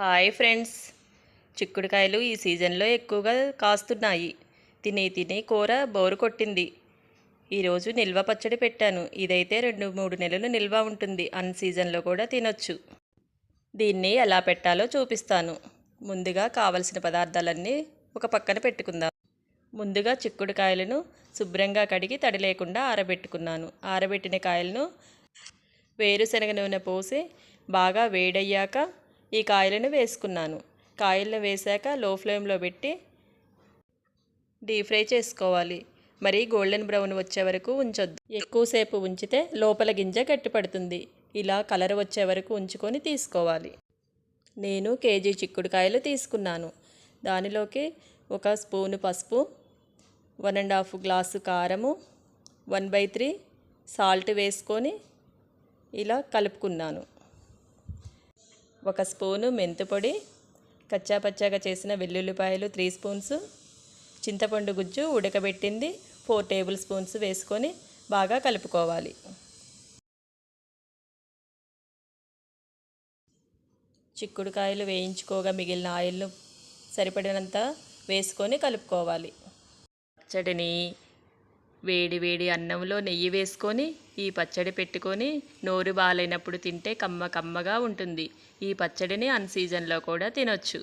Hi friends. చిక్కుడుకాయలు ఈ సీజన్లో ఎక్కువగా కాస్తున్నాయి. తిని తిని కూర బోరు కొట్టింది. ఈరోజు నిల్వ పచ్చడి పెట్టాను. ఇదైతే రెండు మూడు నెలలు నిల్వ ఉంటుంది. అన్ సీజన్లో కూడా తినొచ్చు. దీన్ని ఎలా పెట్టాలో చూపిస్తాను. ముందుగా కావలసిన పదార్థాలన్నీ ఒక పక్కన పెట్టుకుందాం. ముందుగా చిక్కుడుకాయలను శుభ్రంగా కడిగి తడి లేకుండా ఆరబెట్టుకున్నాను. ఆరబెట్టిన కాయలను వేరుశనగ నూనె పోసి బాగా వేడయ్యాక ఈ కాయలను వేసుకున్నాను. కాయలను వేశాక లో ఫ్లేమ్లో పెట్టి డీప్ ఫ్రై చేసుకోవాలి. మరి గోల్డెన్ బ్రౌన్ వచ్చే వరకు ఉంచొద్దు. ఎక్కువసేపు ఉంచితే లోపల గింజ గట్టిపడుతుంది. ఇలా కలర్ వచ్చే వరకు ఉంచుకొని తీసుకోవాలి. నేను కేజీ చిక్కుడుకాయలు తీసుకున్నాను. దానిలోకి ఒక స్పూను పసుపు వన్ అండ్ హాఫ్ గ్లాసు కారము వన్ బై త్రీ సాల్ట్ వేసుకొని ఇలా కలుపుకున్నాను. ఒక స్పూను మెంతిపొడి కచ్చాపచ్చాగా చేసిన వెల్లుల్లిపాయలు త్రీ స్పూన్స్ చింతపండు గుజ్జు ఉడకబెట్టింది ఫోర్ టేబుల్ స్పూన్స్ వేసుకొని బాగా కలుపుకోవాలి. చిక్కుడుకాయలు వేయించుకోగా మిగిలిన ఆయిల్ను సరిపడినంత వేసుకొని కలుపుకోవాలి. పచ్చడిని వేడి వేడి అన్నంలో నెయ్యి వేసుకొని ఈ పచ్చడి పెట్టుకొని నోరు బాలైనప్పుడు తింటే కమ్మ కమ్మగా ఉంటుంది. ఈ పచ్చడిని అన్ సీజన్లో కూడా తినొచ్చు.